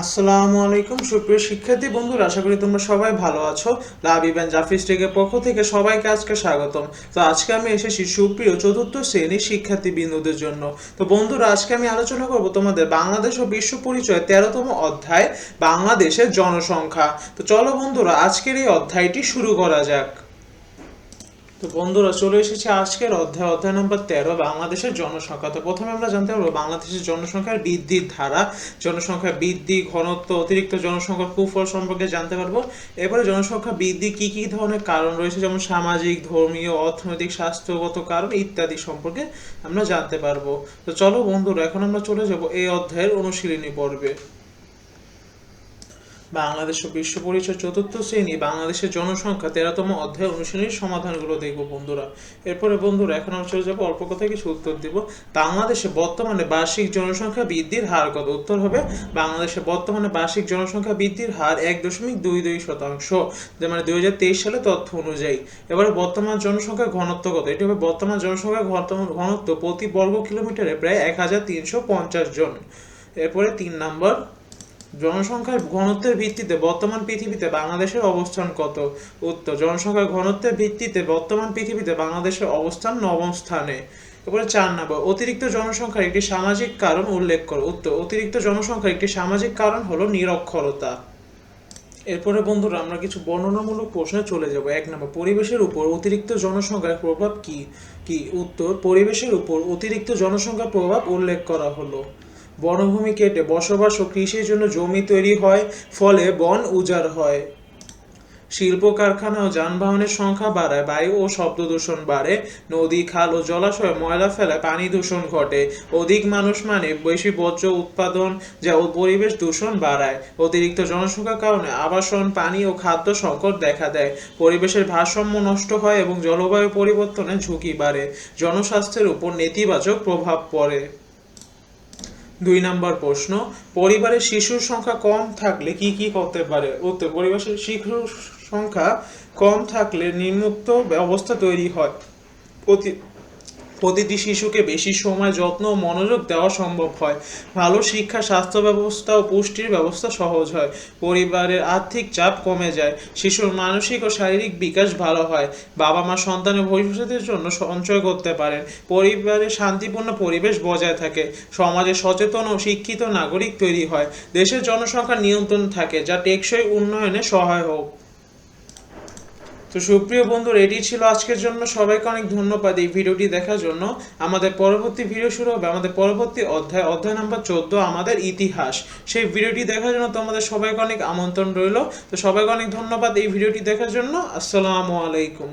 আসসালামু আলাইকুম, সুপ্রিয় শিক্ষার্থী বন্ধুরা, আশা করি তোমরা সবাই ভালো আছো। লাভ ইভেন জাফিস টেকের পক্ষ থেকে সবাইকে আজকে স্বাগতম। তো আজকে আমি এসেছি সুপ্রিয় চতুর্থ শ্রেণির শিক্ষার্থী বিন্দুদের জন্য। তো বন্ধুরা, আজকে আমি আলোচনা করব তোমাদের বাংলাদেশ ও বিশ্ব পরিচয় তেরোতম অধ্যায়, বাংলাদেশের জনসংখ্যা। তো চলো বন্ধুরা, আজকের এই অধ্যায়টি শুরু করা যাক। তো বন্ধুরা, চলে এসেছে আজকের অধ্যায় অধ্যায় নম্বর তেরো, বাংলাদেশের জনসংখ্যা। তো প্রথমে আমরা জানতে পারব, বাংলাদেশের জনসংখ্যার বৃদ্ধির ধারা, জনসংখ্যা বৃদ্ধি, ঘনত্ব, অতিরিক্ত জনসংখ্যার কুফল সম্পর্কে জানতে পারব। এরপরে জনসংখ্যা বৃদ্ধি, কি কি ধরনের কারণ রয়েছে? যেমন সামাজিক, ধর্মীয়, অর্থনৈতিক, স্বাস্থ্যগত কারণ ইত্যাদি সম্পর্কে আমরা জানতে পারব। তো চলো বন্ধুরা, এখন আমরা চলে যাব এই অধ্যায়ের অনুশীলনী পর্বে। বাংলাদেশ ও বিশ্ব পরিচয় চতুর্থ শ্রেণি, বাংলাদেশের জনসংখ্যা তেরোতম অধ্যায় অনুশীলনীর সমাধানগুলো দেখব বন্ধুরা। এরপরে বন্ধুরা, এখন আমরা চলে যাব অল্প কথায় কিছু উত্তর দিব। বাংলাদেশে বর্তমানে বার্ষিক জনসংখ্যা বৃদ্ধির হার কত? উত্তর হবে, বাংলাদেশে বর্তমানে বার্ষিক জনসংখ্যা বৃদ্ধির হার এক দশমিক দুই দুই শতাংশ। যে মানে দুই হাজার তেইশ সালে তথ্য অনুযায়ী, এবারে বর্তমান জনসংখ্যার ঘনত্ব কত? এটি হবে বর্তমান জনসংখ্যার ঘনত্ব- ঘনত্ব প্রতি বর্গ কিলোমিটারে প্রায় এক হাজার তিনশো পঞ্চাশ জন। এরপরে তিন নম্বর জনসংখ্যার ঘনত্বের ভিত্তিতে বর্তমান পৃথিবীতে বাংলাদেশের অবস্থান কত? উত্তর, জনসংখ্যার ঘনত্বের ভিত্তিতে বর্তমান পৃথিবীতে বাংলাদেশের অবস্থান নবম স্থানে। এরপরে চার নম্বর, অতিরিক্ত জনসংখ্যার একটি সামাজিক কারণ উল্লেখ করো। উত্তর, অতিরিক্ত জনসংখ্যার একটি সামাজিক কারণ হলো নিরক্ষরতা। এরপরে বন্ধুরা, আমরা কিছু বর্ণনামূলক প্রশ্নে চলে যাব। এক নম্বর, পরিবেশের উপর অতিরিক্ত জনসংখ্যার প্রভাব কি? কি? উত্তর, পরিবেশের উপর অতিরিক্ত জনসংখ্যার প্রভাব উল্লেখ করা হলো। বনভূমি কেটে বসবাস ও কৃষির জন্য জমি তৈরি হয়, ফলে বন উজাড় হয়। শিল্প কারখানা ও যানবাহনের সংখ্যা বাড়ায়, বায়ু ও শব্দ দূষণ বাড়ে, নদী, খাল ও জলাশয়ে ময়লা ফেলায়, পানি দূষণ ঘটে। অধিক মানুষ মানে বেশি বর্জ্য উৎপাদন যা পরিবেশ দূষণ বাড়ায়। অতিরিক্ত জনসংখ্যার কারণে আবাসন, পানি ও খাদ্য সংকট দেখা দেয়। পরিবেশের ভারসাম্য নষ্ট হয় এবং জলবায়ু পরিবর্তনের ঝুঁকি বাড়ে। জনস্বাস্থ্যের উপর নেতিবাচক প্রভাব পড়ে। দুই নাম্বার প্রশ্ন পরিবারের শিশুর সংখ্যা কম থাকলে কি কি করতে পারে? উত্তর পরিবারের শিশুর সংখ্যা কম থাকলে নিম্নোক্ত অবস্থা তৈরি হয়। প্রতি প্রতিটি শিশুকে বেশি সময় যত্ন ও মনোযোগ দেওয়া সম্ভব হয়। ভালো শিক্ষা, স্বাস্থ্য ব্যবস্থা ও পুষ্টির ব্যবস্থা সহজ হয়। পরিবারের আর্থিক চাপ কমে যায়। শিশুর মানসিক ও শারীরিক বিকাশ ভালো হয়। বাবা মা সন্তানের ভবিষ্যতের জন্য সঞ্চয় করতে পারেন। পরিবারে শান্তিপূর্ণ পরিবেশ বজায় থাকে। সমাজে সচেতন ও শিক্ষিত নাগরিক তৈরি হয়। দেশের জনসংখ্যা নিয়ন্ত্রণ থাকে, যা টেকসই উন্নয়নে সহায়ক। তো সুপ্রিয় বন্ধু এটি ছিল আজকের জন্য। সবাইকে অনেক ধন্যবাদ এই ভিডিওটি দেখার জন্য। আমাদের পরবর্তী ভিডিও শুরু হবে আমাদের পরবর্তী অধ্যায় অধ্যায় নাম্বার চোদ্দ, আমাদের ইতিহাস। সেই ভিডিওটি দেখার জন্য তোমাদের সবাইকে অনেক আমন্ত্রণ রইল। তো সবাইকে অনেক ধন্যবাদ এই ভিডিওটি দেখার জন্য। আসসালামু আলাইকুম।